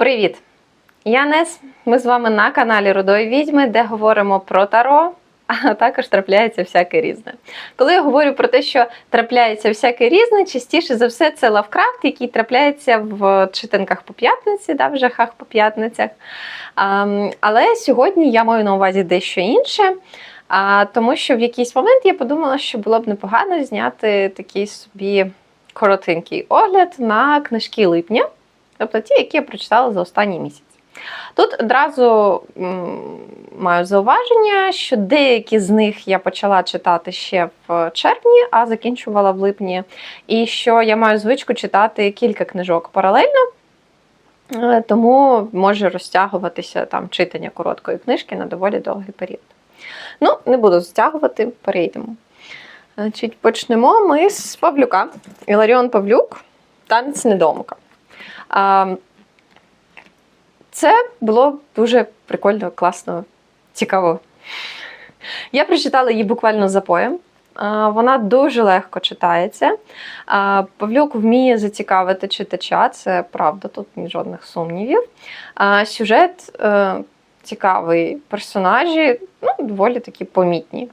Привіт! Я Нес. Ми з вами на каналі Рудої Відьми, де говоримо про таро, а також трапляється всяке різне. Коли я говорю про те, що трапляється всяке різне, частіше за все це лавкрафт, який трапляється в читанках по п'ятниці, да, в жахах по п'ятницях. Але сьогодні я маю на увазі дещо інше. А, тому що в якийсь момент я подумала, що було б непогано зняти такий собі коротенький огляд на книжки липня, тобто ті, які я прочитала за останній місяць. Тут одразу маю зауваження, що деякі з них я почала читати ще в червні, а закінчувала в липні. І що я маю звичку читати кілька книжок паралельно, е, тому може розтягуватися там читання короткої книжки на доволі довгий період. Ну, не буду затягувати, перейдемо. Значить, почнемо ми з Павлюка. Іларіон Павлюк, танець недомка. Це було дуже прикольно, класно, цікаво. Я прочитала її буквально за поєм. Вона дуже легко читається. Павлюк вміє зацікавити читача, це правда, тут ні жодних сумнівів. Сюжет е, цікавий, персонажі ну, доволі такі помітні.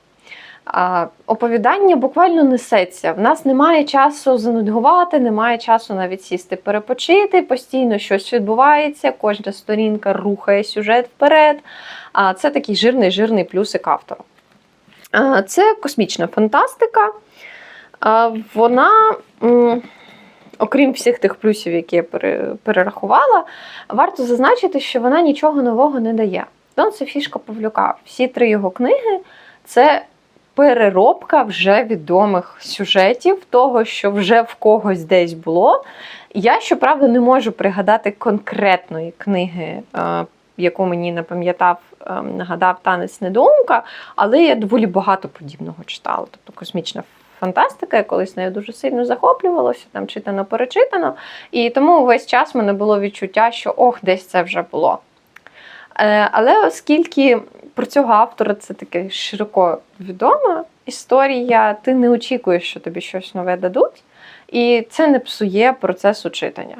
Оповідання буквально несеться. В нас немає часу занудьгувати, немає часу навіть сісти перепочити. Постійно щось відбувається, кожна сторінка рухає сюжет вперед. А це такий жирний жирний плюсик автора. Це космічна фантастика. Вона, окрім всіх тих плюсів, які я перерахувала, варто зазначити, що вона нічого нового не дає. Це фішка Павлюка. Всі три його книги це переробка вже відомих сюжетів, того, що вже в когось десь було. Я, щоправда, не можу пригадати конкретної книги, е, яку мені напам'ятав, е, нагадав танець недоумка, але я доволі багато подібного читала. Тобто космічна фантастика, я колись нею дуже сильно захоплювалася, там читано, перечитано. І тому весь час в мене було відчуття, що ох, десь це вже було. Е, Але оскільки про цього автора це таке широко відома історія, ти не очікуєш, що тобі щось нове дадуть, і це не псує процесу читання.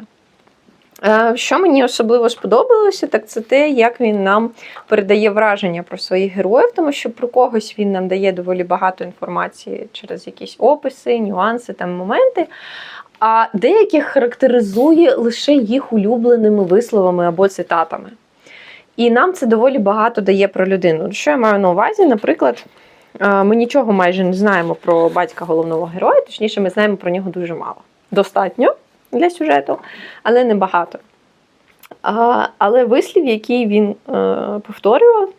Е, Що мені особливо сподобалося, так це те, як він нам передає враження про своїх героїв, тому що про когось він нам дає доволі багато інформації через якісь описи, нюанси, там моменти. А деяких характеризує лише їх улюбленими висловами або цитатами. І нам це доволі багато дає про людину. Що я маю на увазі? Наприклад, е, ми нічого майже не знаємо про батька головного героя, точніше, ми знаємо про нього дуже мало. Достатньо для сюжету, але не багато. Але вислів, який він е, повторював,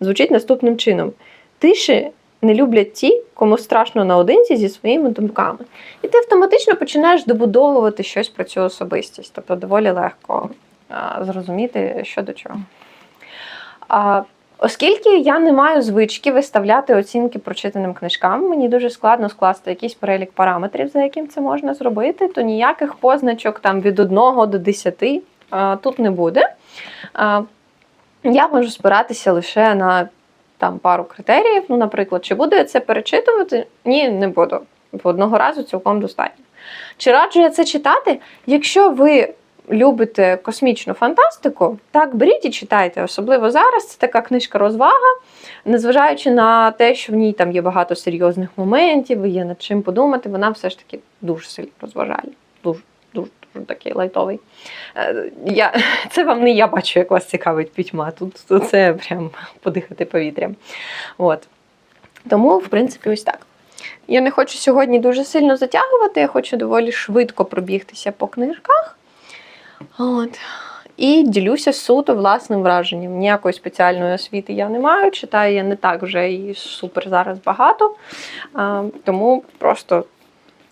звучить наступним чином: тиші не люблять ті, кому страшно наодинці зі своїми думками. І ти автоматично починаєш добудовувати щось про цю особистість, тобто доволі легко зрозуміти, що до чого. Оскільки я не маю звички виставляти оцінки прочитаним книжкам, мені дуже складно скласти якийсь перелік параметрів, за яким це можна зробити, то ніяких позначок там від 1 до 10 а, тут не буде. Я можу спиратися лише на там пару критеріїв. Ну, наприклад, чи буду я це перечитувати? Ні, не буду. Бо одного разу цілком достатньо. Чи раджу я це читати? Якщо ви любите космічну фантастику, так беріть і читайте. Особливо зараз це така книжка розвага, незважаючи на те, що в ній там є багато серйозних моментів, є над чим подумати, вона все ж таки дуже сильно розважає. Дуже, дуже, дуже такий лайтовий. Е, Я, це вам не я бачу, як вас цікавить пітьма. Тут це прям подихати повітрям. От. Тому, в принципі, ось так. Я не хочу сьогодні дуже сильно затягувати, я хочу доволі швидко пробігтися по книжках. От. І ділюся суто власним враженням. Ніякої спеціальної освіти я не маю, читаю я не так вже і супер зараз багато. А, тому просто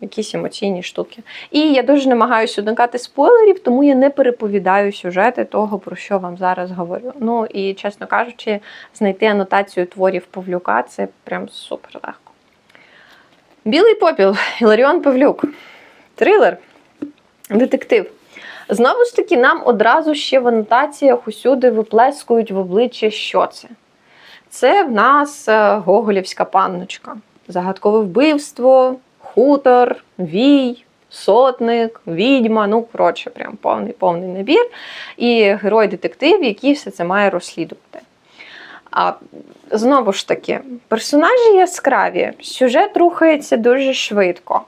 якісь емоційні штуки. І я дуже намагаюся уникати спойлерів, тому я не переповідаю сюжети того, про що вам зараз говорю. Ну і, чесно кажучи, знайти анотацію творів Павлюка це прям супер легко. Білий попіл Іларіон Павлюк. Трилер. Детектив. Знову ж таки, нам одразу ще в анотаціях усюди виплескують в обличчя, що це. Це в нас е, Гоголівська панночка. Загадкове вбивство, хутор, вій, сотник, відьма, ну, коротше, прям повний повний набір. І герой-детектив, який все це має розслідувати. А знову ж таки, персонажі яскраві, сюжет рухається дуже швидко.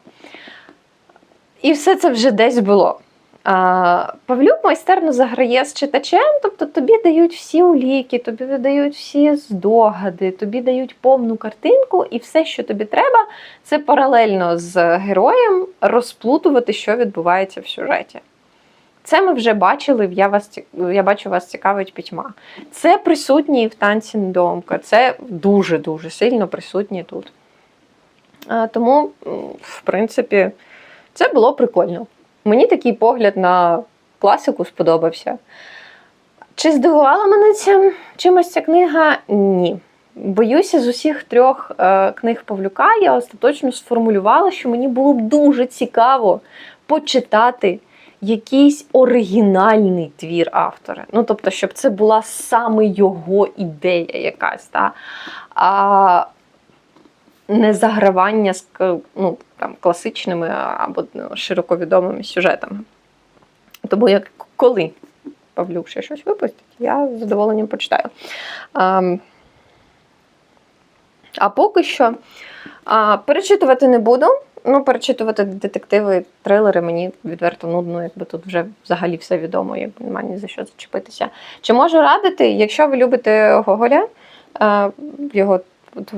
І все це вже десь було. Павлюк майстерно заграє з читачем, тобто тобі дають всі уліки, тобі дають всі здогади, тобі дають повну картинку, і все, що тобі треба, це паралельно з героєм розплутувати, що відбувається в сюжеті. Це ми вже бачили, я, вас, я бачу, вас цікавить пітьма. Це присутнє і в танці недомка, це дуже-дуже сильно присутнє тут. Тому, в принципі, це було прикольно. Мені такий погляд на класику сподобався. Чи здивувала мене цим чимось ця книга? Ні. Боюся, з усіх трьох е, книг Павлюка я остаточно сформулювала, що мені було б дуже цікаво почитати якийсь оригінальний твір автора. Ну, тобто, щоб це була саме його ідея якась. Та? А не загравання з ну, там, класичними або ну, широко відомими сюжетами. Тому як коли Павлюк ще щось випустить, я з задоволенням почитаю. А, а поки що а, перечитувати не буду. Ну, перечитувати детективи, трилери мені відверто нудно, якби тут вже взагалі все відомо, якби немає ні за що зачепитися. Чи можу радити, якщо ви любите Гоголя, е, його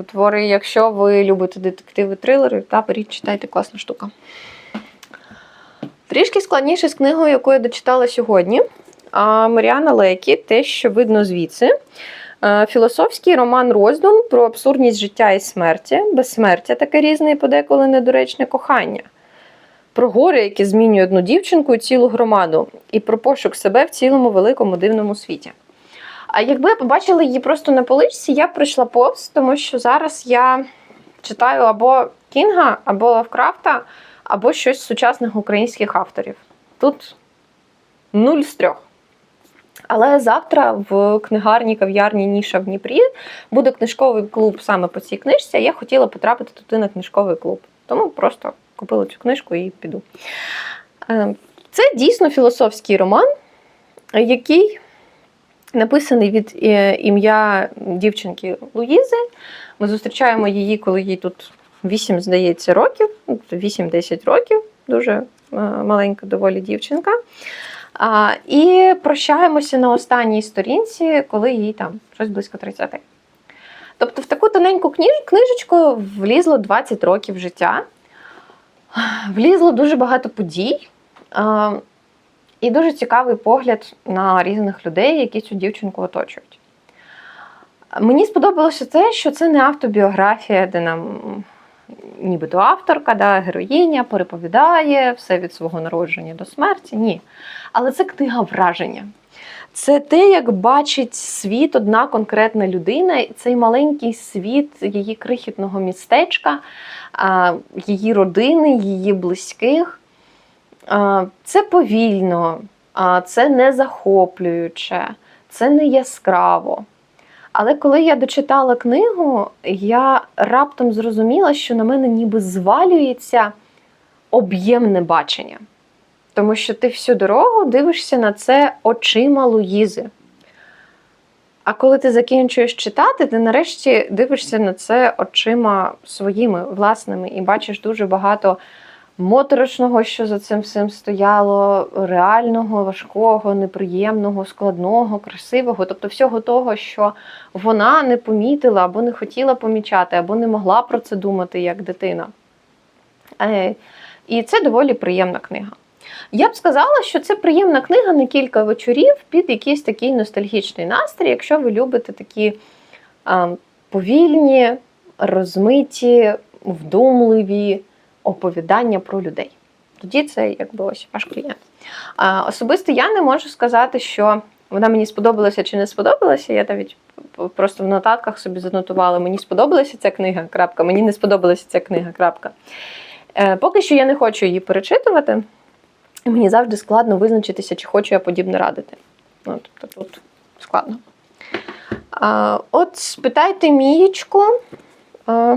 твори, якщо ви любите детективи, трилери, та беріть, читайте, класна штука. Трішки складніше з книгою, яку я дочитала сьогодні. Маріана Лекі, те, що видно звідси. Філософський роман роздум про абсурдність життя і смерті, безсмертя таке різне і подеколи недоречне кохання. Про горе, яке змінює одну дівчинку і цілу громаду, і про пошук себе в цілому великому дивному світі. А якби я побачила її просто на поличці, я б прийшла повз, тому що зараз я читаю або Кінга, або Лавкрафта, або щось з сучасних українських авторів. Тут нуль з трьох. Але завтра в книгарні кав'ярні Ніша в Дніпрі буде книжковий клуб саме по цій книжці. а Я хотіла потрапити туди на книжковий клуб. Тому просто купила цю книжку і піду. Е, Це дійсно філософський роман, який написаний від е, ім'я дівчинки Луїзи. Ми зустрічаємо її, коли їй тут 8, здається, років, ну, 8-10 років, дуже е, маленька доволі дівчинка. І прощаємося на останній сторінці, коли їй там щось близько 30. Тобто в таку тоненьку книжечку влізло 20 років життя, влізло дуже багато подій. І дуже цікавий погляд на різних людей, які цю дівчинку оточують. Мені сподобалося те, що це не автобіографія, де нам нібито авторка, да, героїня переповідає все від свого народження до смерті. Ні. Але це книга враження. Це те, як бачить світ одна конкретна людина, цей маленький світ її крихітного містечка, її родини, її близьких. Це повільно, це не захоплююче, це не яскраво. Але коли я дочитала книгу, я раптом зрозуміла, що на мене ніби звалюється об'ємне бачення. Тому що ти всю дорогу дивишся на це очима Луїзи. А коли ти закінчуєш читати, ти нарешті дивишся на це очима своїми власними і бачиш дуже багато моторошного, що за цим всім стояло, реального, важкого, неприємного, складного, красивого, тобто всього того, що вона не помітила або не хотіла помічати, або не могла про це думати як дитина. Е, І це доволі приємна книга. Я б сказала, що це приємна книга на кілька вечорів під якийсь такий ностальгічний настрій, якщо ви любите такі повільні, розмиті, вдумливі оповідання про людей. Тоді це якби ось ваш клієнт. А, особисто я не можу сказати, що вона мені сподобалася чи не сподобалася. Я навіть просто в нотатках собі занотувала, мені сподобалася ця книга, крапка, мені не сподобалася ця книга, крапка. Е, поки що я не хочу її перечитувати. І Мені завжди складно визначитися, чи хочу я подібне радити. Ну, тобто тут складно. А, от спитайте Мієчку а,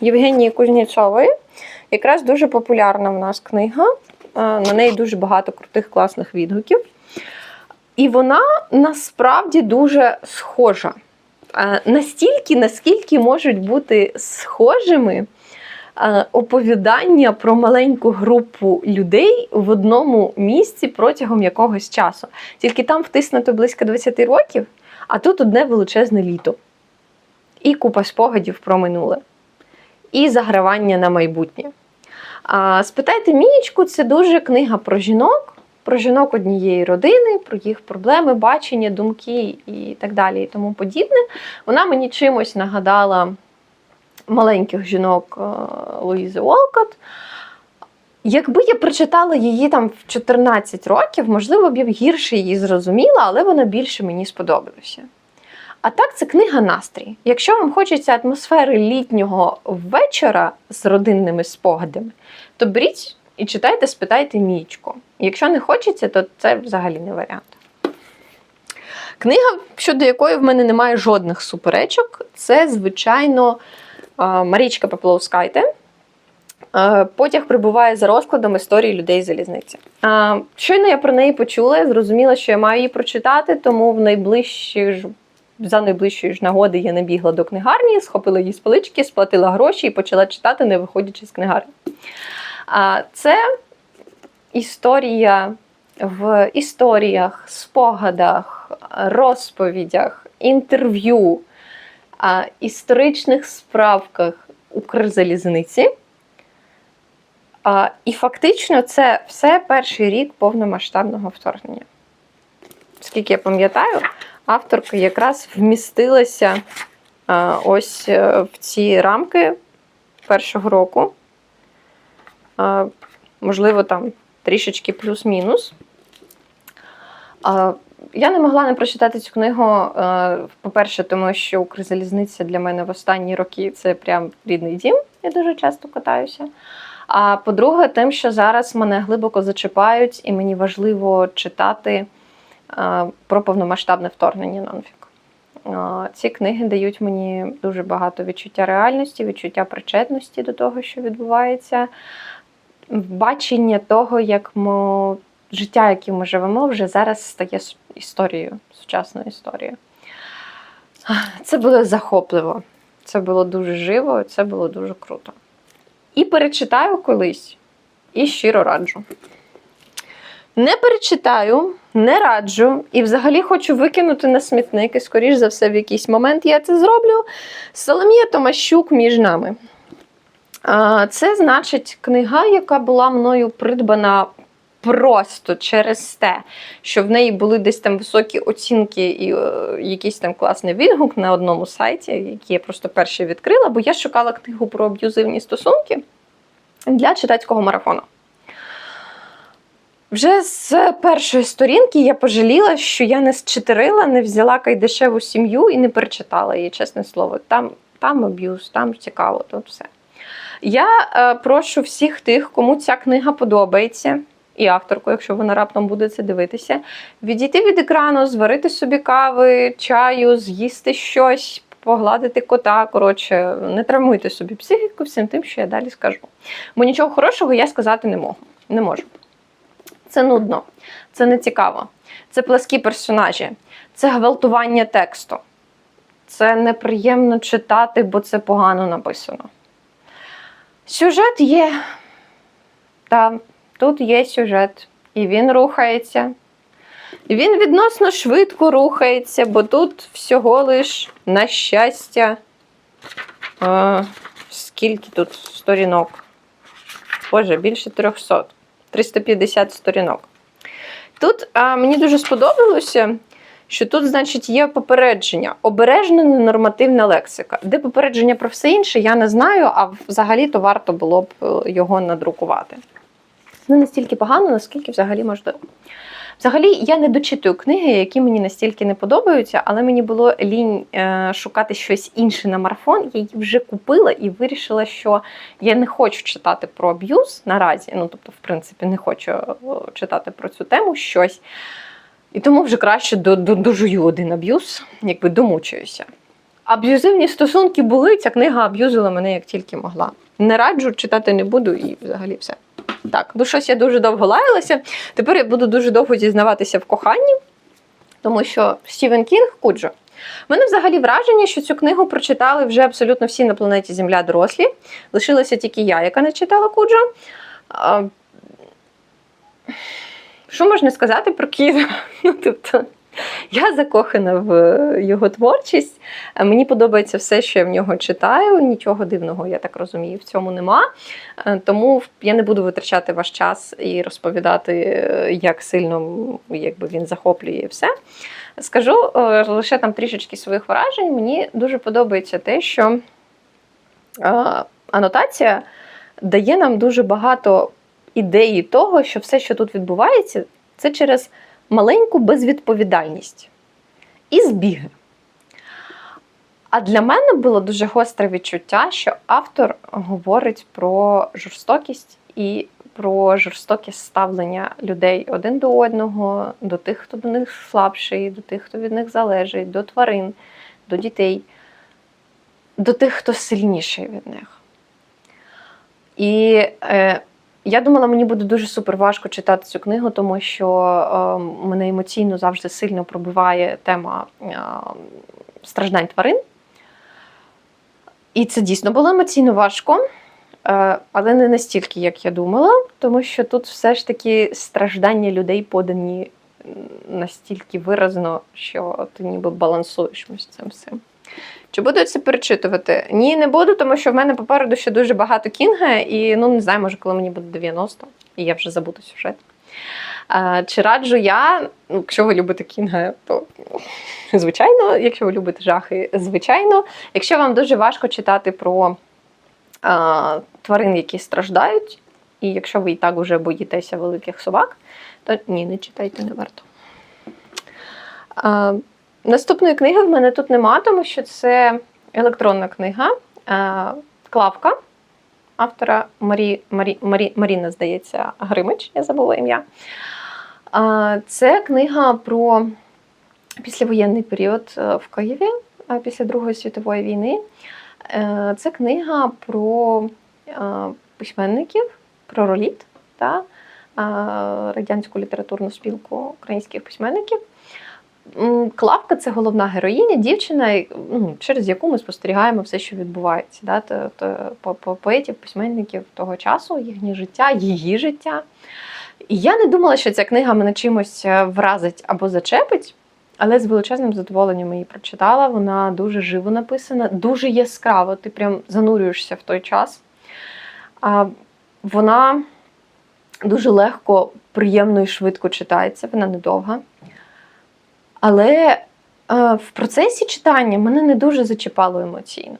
Євгенії Кузнєцової, якраз дуже популярна в нас книга. Е, На неї дуже багато крутих класних відгуків. І вона насправді дуже схожа. Е, Настільки, наскільки можуть бути схожими е, оповідання про маленьку групу людей в одному місці протягом якогось часу. Тільки там втиснуто близько 20 років, а тут одне величезне літо. І купа спогадів про минуле, і загравання на майбутнє. Спитайте Мінічку, це дуже книга про жінок, про жінок однієї родини, про їх проблеми, бачення, думки і так далі, і тому подібне. Вона мені чимось нагадала маленьких жінок е, Луїзи Уолкот. Якби я прочитала її там в 14 років, можливо, б я гірше її зрозуміла, але вона більше мені сподобалася. А так, це книга настрій. Якщо вам хочеться атмосфери літнього вечора з родинними спогадами, то беріть і читайте, спитайте Мічку. Якщо не хочеться, то це взагалі не варіант. Книга, щодо якої в мене немає жодних суперечок, це, звичайно, Марічка Пепловскайте. Е, Потяг прибуває за розкладом історії людей залізниці. Щойно я про неї почула, я зрозуміла, що я маю її прочитати, тому в найближчі ж за найближчої ж нагоди я набігла до книгарні, схопила її з полички, сплатила гроші і почала читати, не виходячи з книгарні. Це історія в історіях, спогадах, розповідях, інтерв'ю, історичних справках Укрзалізниці. І фактично це все перший рік повномасштабного вторгнення. Скільки я пам'ятаю, авторка якраз вмістилася ось е, в ці рамки першого року. Можливо, там трішечки плюс-мінус. Я не могла не прочитати цю книгу. е, По-перше, тому що Укрзалізниця для мене в останні роки це прям рідний дім. Я дуже часто катаюся. А по-друге, тим, що зараз мене глибоко зачіпають, і мені важливо читати е, про повномасштабне вторгнення нонфік. Е, Ці книги дають мені дуже багато відчуття реальності, відчуття причетності до того, що відбувається, бачення того, як ми, життя, яким ми живемо, вже зараз стає історією, сучасною історією. Це було захопливо, це було дуже живо, це було дуже круто. І перечитаю колись, і щиро раджу. Не перечитаю, не раджу, і взагалі хочу викинути на смітник, і, скоріш за все, в якийсь момент я це зроблю. Соломія Томащук між нами. Це значить книга, яка була мною придбана просто через те, що в неї були десь там високі оцінки і е, якийсь там класний відгук на одному сайті, який я просто перший відкрила, бо я шукала книгу про аб'юзивні стосунки для читацького марафону. Вже з першої сторінки я пожаліла, що я не зчитерила, не взяла кайдешеву сім'ю і не перечитала її, чесне слово. Там, там аб'юз, там цікаво, тут все. Я е, прошу всіх тих, кому ця книга подобається, і авторку, якщо вона раптом буде це дивитися, відійти від екрану, зварити собі кави, чаю, з'їсти щось, погладити кота. Коротше, не травмуйте собі психіку всім тим, що я далі скажу. Бо нічого хорошого я сказати не можу. Не можу. Це нудно, це не цікаво, це пласкі персонажі, це гвалтування тексту. Це неприємно читати, бо це погано написано. Сюжет є. Та, тут є сюжет, і він рухається. Він відносно швидко рухається, бо тут всього лиш на щастя. Е, скільки тут сторінок? Боже, більше 300. 350 сторінок. Тут а, мені дуже сподобалося, що тут, значить, є попередження, обережна ненормативна лексика. Де попередження про все інше, я не знаю, а взагалі-то варто було б е, його надрукувати. Не настільки погано, наскільки взагалі можливо. Взагалі, я не дочитую книги, які мені настільки не подобаються, але мені було лінь е, шукати щось інше на марафон. Я її вже купила і вирішила, що я не хочу читати про аб'юз наразі. Ну, тобто, в принципі, не хочу е, читати про цю тему щось. І тому вже краще до- до- дожую один аб'юз, якби домучуюся. аб'юзивні стосунки були, ця книга аб'юзила мене як тільки могла. Не раджу, читати не буду і взагалі все. Так, ну щось я дуже довго лаялася. Тепер я буду дуже довго зізнаватися в коханні, тому що Стівен Кінг Куджо. У мене взагалі враження, що цю книгу прочитали вже абсолютно всі на планеті Земля дорослі. Лишилася тільки я, яка не читала Куджо. Що можна сказати про Кіна? Ну, тобто, я закохана в його творчість. Е, Мені подобається все, що я в нього читаю. Нічого дивного, я так розумію, в цьому нема. Е, Тому я не буду витрачати ваш час і розповідати, е, як сильно якби, він захоплює все. Скажу е, лише там трішечки своїх вражень. Мені дуже подобається те, що е, анотація дає нам дуже багато ідеї того, що все, що тут відбувається, це через маленьку безвідповідальність і збіги. А для мене було дуже гостре відчуття, що автор говорить про жорстокість і про жорстоке ставлення людей один до одного, до тих, хто до них слабший, до тих, хто від них залежить, до тварин, до дітей, до тих, хто сильніший від них. І е, я думала, мені буде дуже супер важко читати цю книгу, тому що е, мене емоційно завжди сильно пробиває тема е, страждань тварин. І це дійсно було емоційно важко, е, але не настільки, як я думала, тому що тут все ж таки страждання людей подані настільки виразно, що ти ніби балансуєш між цим всім. Чи буду я це перечитувати? Ні, не буду, тому що в мене попереду ще дуже багато кінга, і ну не знаю, може, коли мені буде 90, і я вже забуду сюжет. Чи раджу я, ну, якщо ви любите кінга, то звичайно, якщо ви любите жахи, звичайно. Якщо вам дуже важко читати про а, тварин, які страждають, і якщо ви і так вже боїтеся великих собак, то ні, не читайте, не варто. А, Наступної книги в мене тут нема, тому що це електронна книга е, Клавка автора Марі, Марі, Марі, Маріна, здається, Гримич, я забула ім'я. Е, Це книга про післявоєнний період е, в Києві після Другої світової війни. Це книга про письменників, про роліт та радянську літературну спілку українських письменників. Клавка це головна героїня, дівчина, ну, через яку ми спостерігаємо все, що відбувається. Да? По, по поетів, письменників того часу, їхнє життя, її життя. І я не думала, що ця книга мене чимось е, вразить або зачепить, але з величезним задоволенням її прочитала. Вона дуже живо написана, дуже яскраво. Ти прям занурюєшся в той час. Вона дуже легко, приємно і швидко читається, вона недовга. Але е, в процесі читання мене не дуже зачіпало емоційно.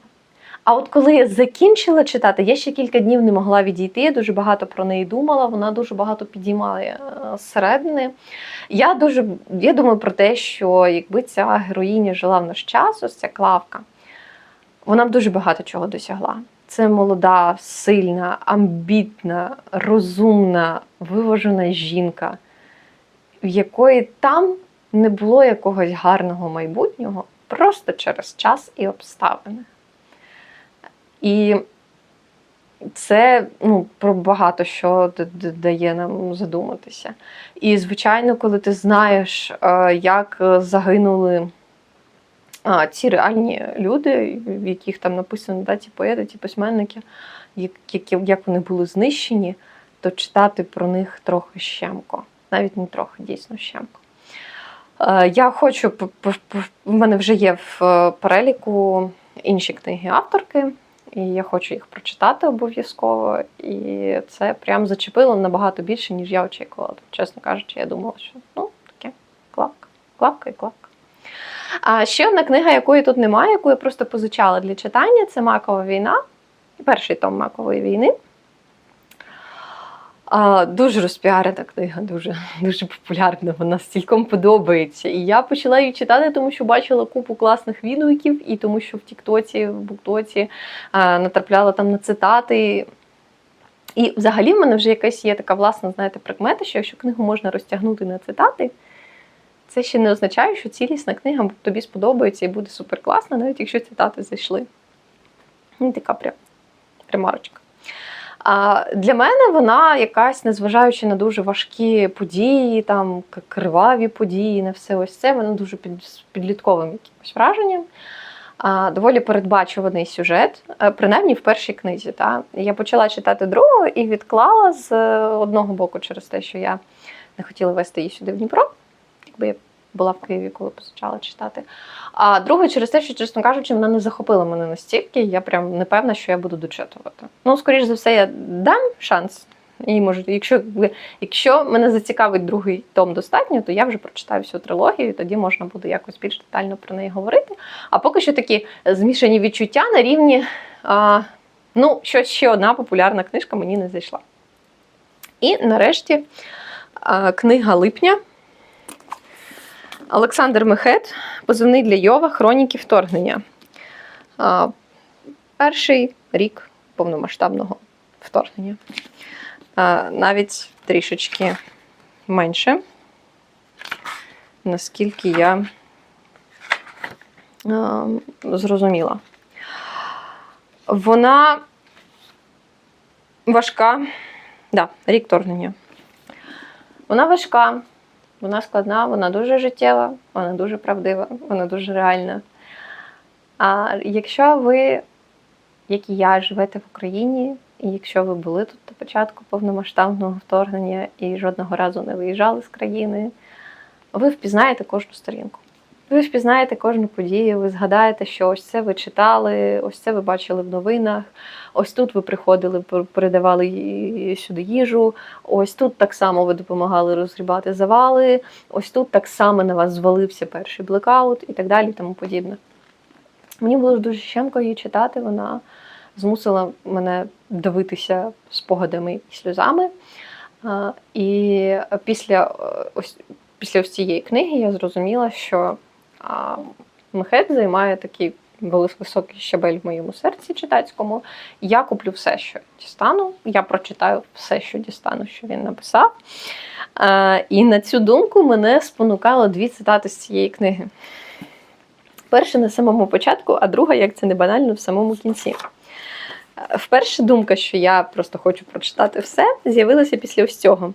А от коли я закінчила читати, я ще кілька днів не могла відійти, я дуже багато про неї думала, вона дуже багато підіймала е, зсередини. Я дуже я думаю про те, що якби ця героїня жила в наш час, ось ця клавка, вона б дуже багато чого досягла. Це молода, сильна, амбітна, розумна, виважена жінка, в якої там не було якогось гарного майбутнього просто через час і обставини. І це ну, про багато що дає нам задуматися. І, звичайно, коли ти знаєш, е, як загинули ці реальні люди, в яких там написано да, ті поети, ті письменники, як вони були знищені, то читати про них трохи щемко. Навіть не трохи, дійсно щемко. Е, Я хочу, в мене вже є в е, переліку інші книги авторки, і я хочу їх прочитати обов'язково. І це прям зачепило набагато більше, ніж я очікувала. Чесно кажучи, я думала, що ну, таке клапка, клапка і клапка. А ще одна книга, якої тут немає, яку я просто позичала для читання, це Макова війна, перший том Макової війни. А, дуже розпіарена книга, дуже, дуже популярна. Вона стільком подобається. І я почала її читати, тому що бачила купу класних відгуків, і тому що в Тіктоці, в Буктоці а, натрапляла там на цитати. І взагалі в мене вже якась є така власна, знаєте, прикмета, що якщо книгу можна розтягнути на цитати, це ще не означає, що цілісна книга тобі сподобається і буде супер класна, навіть якщо цитати зайшли. Ну, така прям ремарочка. Для мене вона якась, незважаючи на дуже важкі події, там криваві події, на все ось це, вона дуже під, підлітковим якимось враженням. Доволі передбачуваний сюжет, е, принаймні в першій книзі. Та? Я почала читати другу і відклала з е, одного боку через те, що я не хотіла вести її сюди в Дніпро, якби я була в Києві, коли почала читати. А друге, через те, що, чесно кажучи, вона не захопила мене настільки, я прям не певна, що я буду дочитувати. Ну, скоріш за все, я дам шанс. І може, якщо, якщо мене зацікавить другий том достатньо, то я вже прочитаю всю трилогію, і тоді можна буде якось більш детально про неї говорити. А поки що такі змішані відчуття на рівні. А, ну, щось ще одна популярна книжка мені не зайшла. І нарешті а, книга липня. Олександр Мехет, позивний для Йова, хроніки вторгнення. Перший рік повномасштабного вторгнення. Навіть трішечки менше, наскільки я зрозуміла. Вона важка. Да, рік вторгнення. Вона важка, вона складна, вона дуже життєва, вона дуже правдива, вона дуже реальна. А якщо ви, як і я, живете в Україні, і якщо ви були тут до початку повномасштабного вторгнення і жодного разу не виїжджали з країни, ви впізнаєте кожну сторінку. Ви впізнаєте кожну подію, ви згадаєте, що ось це ви читали, ось це ви бачили в новинах, ось тут ви приходили, передавали сюди їжу, ось тут так само ви допомагали розгрібати завали, ось тут так само на вас звалився перший блекаут і так далі, і тому подібне. Мені було дуже щемко її читати, вона змусила мене дивитися спогадами і сльозами. І після е, ось, після ось цієї книги я зрозуміла, що а, Мехет займає такий високий щабель в моєму серці читацькому. Я куплю все, що дістану. Я прочитаю все, що дістану, що він написав. А, І на цю думку мене спонукало дві цитати з цієї книги. Перша на самому початку, а друга, як це не банально, в самому кінці. Е, Вперше думка, що я просто хочу прочитати все, з'явилася після ось цього.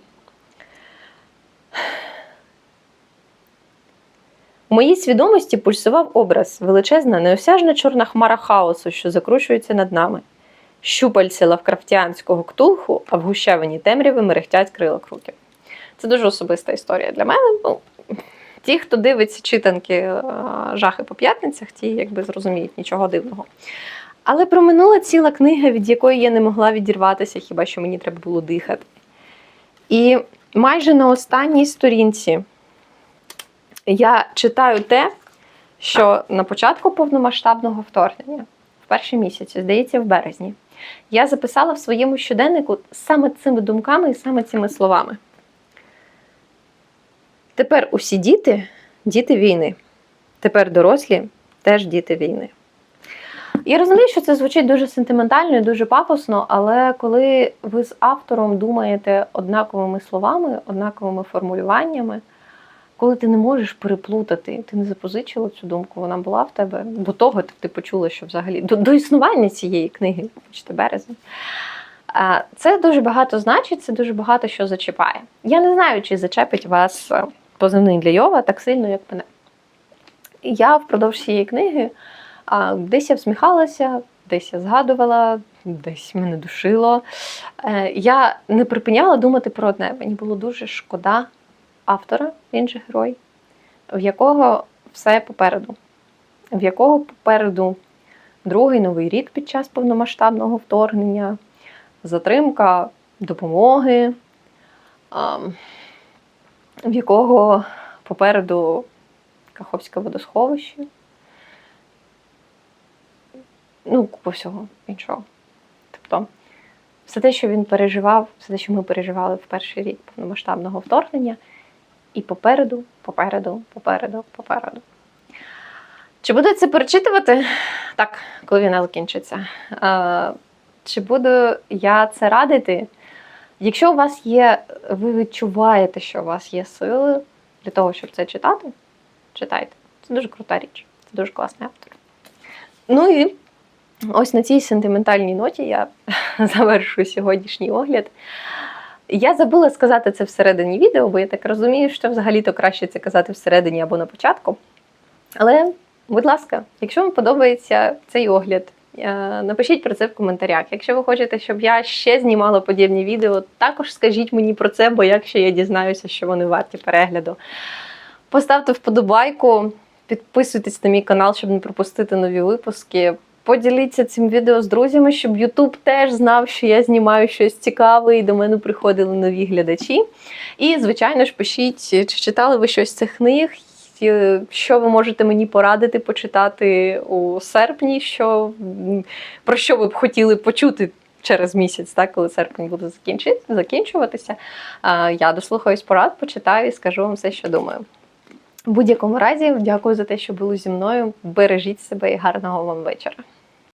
У моїй свідомості пульсував образ, величезна, неосяжна чорна хмара хаосу, що закручується над нами. Щупальці лавкрафтіанського ктулху, а в гущавині темряви мерехтять крила круків. Це дуже особиста історія для мене. Ну, ті, хто дивиться читанки е, жахи по п'ятницях, ті якби зрозуміють нічого дивного. Але проминула ціла книга, від якої я не могла відірватися, хіба що мені треба було дихати. І майже на останній сторінці я читаю те, що на початку повномасштабного вторгнення, в перші місяці, здається, в березні, я записала в своєму щоденнику саме цими думками і саме цими словами. Тепер усі діти діти війни. Тепер дорослі теж діти війни. Я розумію, що це звучить дуже сентиментально і дуже пафосно, але коли ви з автором думаєте однаковими словами, однаковими формулюваннями, коли ти не можеш переплутати, ти не запозичила цю думку, вона була в тебе. До того ти, почула, що взагалі до, до існування цієї книги, бачите, березень. Це дуже багато значить, це дуже багато що зачіпає. Я не знаю, чи зачепить вас е, позивний для Йова так сильно, як мене. Я впродовж цієї книги десь я всміхалася, десь я згадувала, десь мене душило. Е, Я не припиняла думати про одне. Мені було дуже шкода автора, він же герой, в якого все попереду, в якого попереду другий новий рік під час повномасштабного вторгнення, затримка допомоги, в якого попереду Каховське водосховище. Ну, купа всього іншого. Тобто, все те, що він переживав, все те, що ми переживали в перший рік повномасштабного вторгнення, і попереду, попереду, попереду, попереду. Чи буду це перечитувати? Так, коли війна закінчиться. Е, Чи буду я це радити? Якщо у вас є, ви відчуваєте, що у вас є сили для того, щоб це читати, читайте. Це дуже крута річ. Це дуже класний автор. Ну і ось на цій сентиментальній ноті я завершую сьогоднішній огляд. Я забула сказати це всередині відео, бо я так розумію, що взагалі-то краще це казати всередині або на початку. Але, будь ласка, якщо вам подобається цей огляд, е, напишіть про це в коментарях. Якщо ви хочете, щоб я ще знімала подібні відео, також скажіть мені про це, бо як ще я дізнаюся, що вони варті перегляду. Поставте вподобайку, підписуйтесь на мій канал, щоб не пропустити нові випуски. Поділіться цим відео з друзями, щоб YouTube теж знав, що я знімаю щось цікаве, і до мене приходили нові глядачі. І, звичайно ж, пишіть, чи читали ви щось з цих книг, що ви можете мені порадити почитати у серпні, що, про що ви б хотіли почути через місяць, так, коли серпень буде закінчуватися. Я дослухаюсь порад, почитаю і скажу вам все, що думаю. В будь-якому разі, дякую за те, що були зі мною. Бережіть себе і гарного вам вечора.